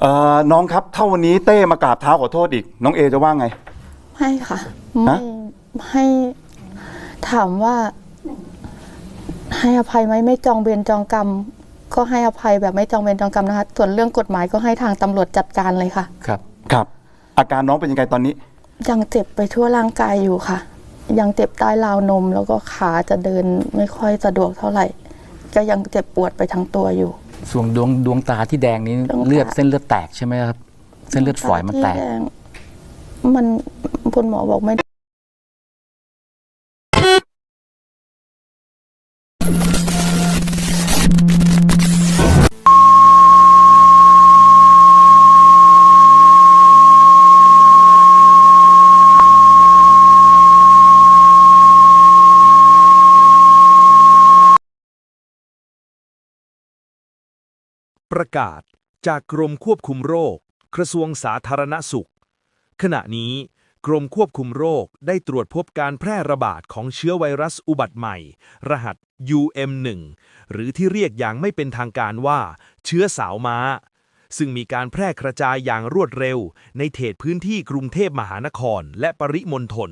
เอ่อน้องครับถ้าวันนี้เต้มากราบเท้าขอโทษอีก น้องเอจะว่าไง ให้ค่ะไม่ฮะ ให้ถามว่า ให้อภัยไหมไม่จองเวรจองกรรม ก็ให้อภัยแบบไม่จองเวรจองกรรมนะคะ ส่วนเรื่องกฎหมายก็ให้ทางตำรวจจัดการเลยค่ะ ครับ ครับ อาการน้องเป็นยังไงตอนนี้ ยังเจ็บไปทั่วร่างกายอยู่ค่ะ ยังเจ็บใต้ราวนม แล้วก็ขาจะเดินไม่ค่อยสะดวกเท่าไหร่ ก็ยังเจ็บปวดไปทั้งตัวอยู่ ส่วนดวงดวงตาที่แดงนี้ดวงตา เลือดเส้นเลือดแตกใช่ไหมครับ เส้นเลือดฝอยมันแตก ที่ดงมันคุณหมอบอกไม่ ประกาศจากกรมควบคุมโรค กระทรวงสาธารณสุข ขณะนี้กรมควบคุมโรคได้ตรวจพบการแพร่ระบาดของเชื้อไวรัสอุบัติใหม่ รหัส UM1 หรือที่เรียกอย่างไม่เป็นทางการว่า เชื้อสาวม้า ซึ่งมีการแพร่กระจายอย่างรวดเร็ว ในเขตพื้นที่กรุงเทพมหานครและปริมณฑล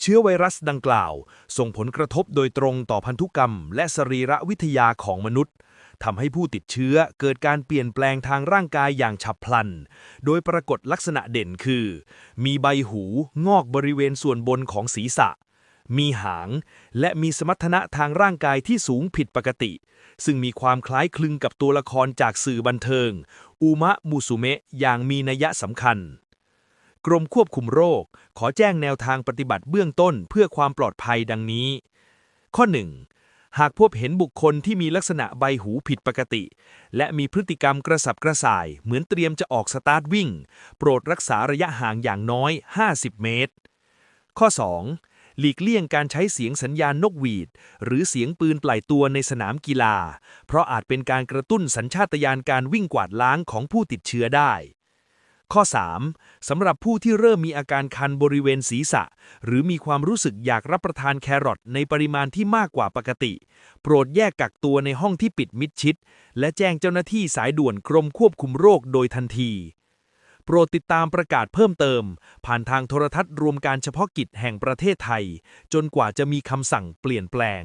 เชื้อไวรัสดังกล่าว ส่งผลกระทบโดยตรงต่อพันธุกรรม และสรีระวิทยาของมนุษย์ ทำให้ผู้ติดเชื้อเกิดการเปลี่ยนแปลงทางร่างกายอย่างฉับพลัน โดยปรากฏลักษณะเด่นคือ มีใบหูงอกบริเวณส่วนบนของศีรษะ มีหาง และมีสมรรถนะทางร่างกายที่สูงผิดปกติ ซึ่งมีความคล้ายคลึงกับตัวละครจากสื่อบันเทิงอูมะมูสุเมะอย่างมีนัยสำคัญกรมควบคุมโรค ขอแจ้งแนวทางปฏิบัติเบื้องต้นเพื่อความปลอดภัยดังนี้ ข้อ 1 หากพบเห็นบุคคลที่มีลักษณะใบหูผิดปกติ และมีพฤติกรรมกระสับกระส่าย เหมือนเตรียมจะออกสตาร์ทวิ่ง โปรดรักษาระยะห่างอย่างน้อย 50 เมตร ข้อ 2 หลีกเลี่ยงการใช้เสียงสัญญาณนกหวีด หรือเสียงปืนปล่อยตัวในสนามกีฬา เพราะอาจเป็นการกระตุ้นสัญชาตญาณการวิ่งกวาดล้างของผู้ติดเชื้อได้ ข้อ 3. สำหรับผู้ที่เริ่มมีอาการคันบริเวณศีรษะ หรือมีความรู้สึกอยากรับประทานแครอทในปริมาณที่มากกว่าปกติ โปรดแยกกักตัวในห้องที่ปิดมิดชิด และแจ้งเจ้าหน้าที่สายด่วนกรมควบคุมโรคโดยทันที โปรดติดตามประกาศเพิ่มเติม ผ่านทางโทรทัศน์รวมการเฉพาะกิจแห่งประเทศไทย จนกว่าจะมีคำสั่งเปลี่ยนแปลง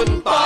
Good.